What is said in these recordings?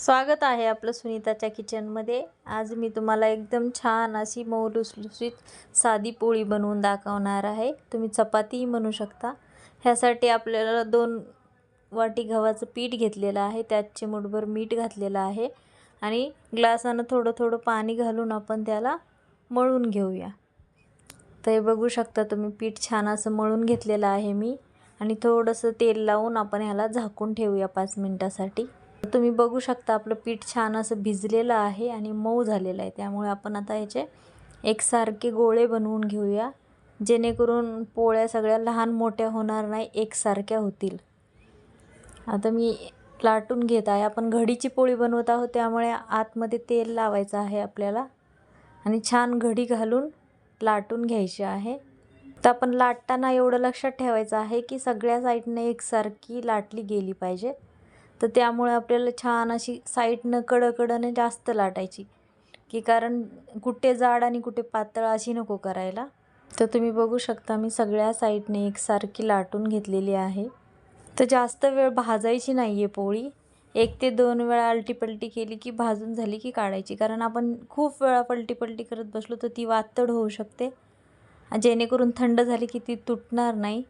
स्वागत आहे आपलं सुनीताच्या किचनमध्ये. आज मी तुम्हाला एकदम छान अशी मऊ लुसलुसीत साधी पोळी बनवून दाखवणार आहे. तुम्ही चपातीही म्हणू शकता. ह्यासाठी आपल्याला दोन वाटी गव्हाचं पीठ घेतलेलं आहे. त्यात चिमूटभर मीठ घातलेलं आहे. आणि ग्लासानं थोडं थोडं पाणी घालून आपण त्याला मळून घेऊया. तर हे बघू शकता तुम्ही पीठ छान असं मळून घेतलेलं आहे मी. आणि थोडंसं तेल लावून आपण ह्याला झाकून ठेवूया पाच मिनटासाठी. तुम्ही बघू शकता आपलं पीठ छान असं भिजलेलं आहे आणि मऊ झालेलं आहे. त्यामुळे आपण आता याचे एकसारखे गोळे बनवून घेऊया. जेणेकरून पोळ्या सगळ्या लहान मोठ्या होणार नाही एकसारख्या होतील. आता मी लाटून घेत आहे. आपण घडीची पोळी बनवत आहोत त्यामुळे आतमध्ये तेल लावायचं आहे आपल्याला. आणि छान घडी घालून लाटून घ्यायची आहे. तर आपण लाटताना एवढं लक्षात ठेवायचं आहे की सगळ्या साईडने एकसारखी लाटली गेली पाहिजे. तर त्यामुळे आपल्याला छान अशी साईडनं कडकडनं जास्त लाटायची. की कारण कुठे जाड आणि कुठे पातळ अशी नको करायला. तर तुम्ही बघू शकता मी सगळ्या साईडने एकसारखी लाटून घेतलेली आहे. तर जास्त वेळ भाजायची नाही आहे पोळी. एक ते दोन वेळा अलटीपलटी केली की भाजून झाली की काढायची. कारण आपण खूप वेळा पलटीपलटी करत बसलो तर ती वातड होऊ शकते. जेणेकरून थंड झाली की ती तुटणार नाही.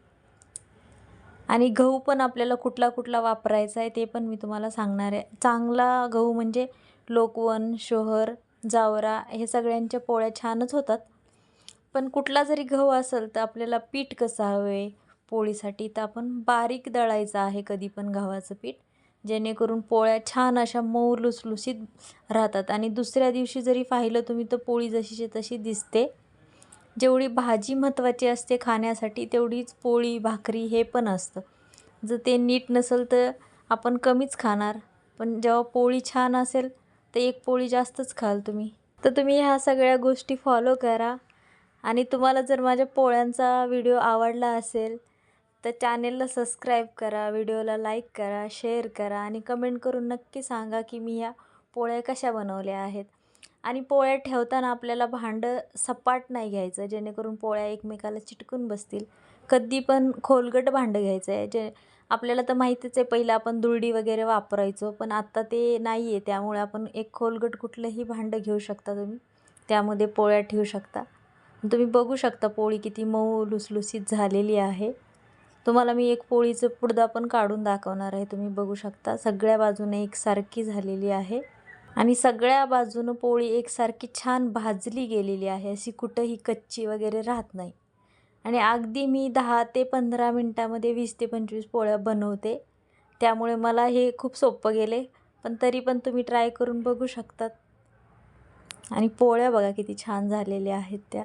आणि गहू पण आपल्याला कुठला कुठला वापरायचा आहे ते पण मी तुम्हाला सांगणार आहे. चांगला गहू म्हणजे लोकवन शोहर जावरा हे सगळ्यांच्या पोळ्या छानच होतात. पण कुठला जरी गहू असेल तर आपल्याला पीठ कसं हवं आहे पोळीसाठी तर आपण बारीक दळायचं आहे कधी पण गव्हाचं पीठ जेणेकरून पोळ्या छान अशा मऊ लुसलुसीत राहतात. आणि दुसऱ्या दिवशी जरी पाहिलं तुम्ही तर पोळी जशीची तशी दिसते. जेवढी भाजी महत्त्वाची असते खाण्यासाठी तेवढीच पोळी भाकरी हे पण असतं. जर ते नीट नसेल तर आपण कमीच खाणार. पण जेव्हा पोळी छान असेल तर एक पोळी जास्तच खाल तुम्ही. तर तुम्ही ह्या सगळ्या गोष्टी फॉलो करा. आणि तुम्हाला जर माझ्या पोळ्यांचा व्हिडिओ आवडला असेल तर चॅनेलला सबस्क्राईब करा व्हिडिओला लाईक करा शेअर करा आणि कमेंट करून नक्की सांगा की मी ह्या पोळ्या कशा बनवल्या आहेत. आणि पोळ्या ठेवताना आपल्याला भांडं सपाट नाही घ्यायचं जेणेकरून पोळ्या एकमेकाला चिटकून बसतील. कधी पण खोलगट भांडं घ्यायचं आहे. जे आपल्याला तर माहितीच आहे पहिलं आपण दुरडी वगैरे वापरायचो पण आत्ता ते नाही आहे त्यामुळे आपण एक खोलगट कुठलंही भांडं घेऊ शकता तुम्ही. त्यामध्ये पोळ्या ठेवू शकता. तुम्ही बघू शकता पोळी किती मऊ लुसलुसीत झालेली आहे. तुम्हाला मी एक पोळीचं पुडदा पण काढून दाखवणार आहे. तुम्ही बघू शकता सगळ्या बाजूने एकसारखी झालेली आहे. आणि सगळ्या बाजूनं पोळी एकसारखी छान भाजली गेलेली आहे. अशी कुठंही कच्ची वगैरे राहत नाही. आणि अगदी मी दहा ते पंधरा मिनटामध्ये वीस ते पंचवीस पोळ्या बनवते. त्यामुळे मला हे खूप सोपं गेले. पण तरी पण तुम्ही ट्राय करून बघू शकतात. आणि पोळ्या बघा किती छान झालेल्या आहेत त्या.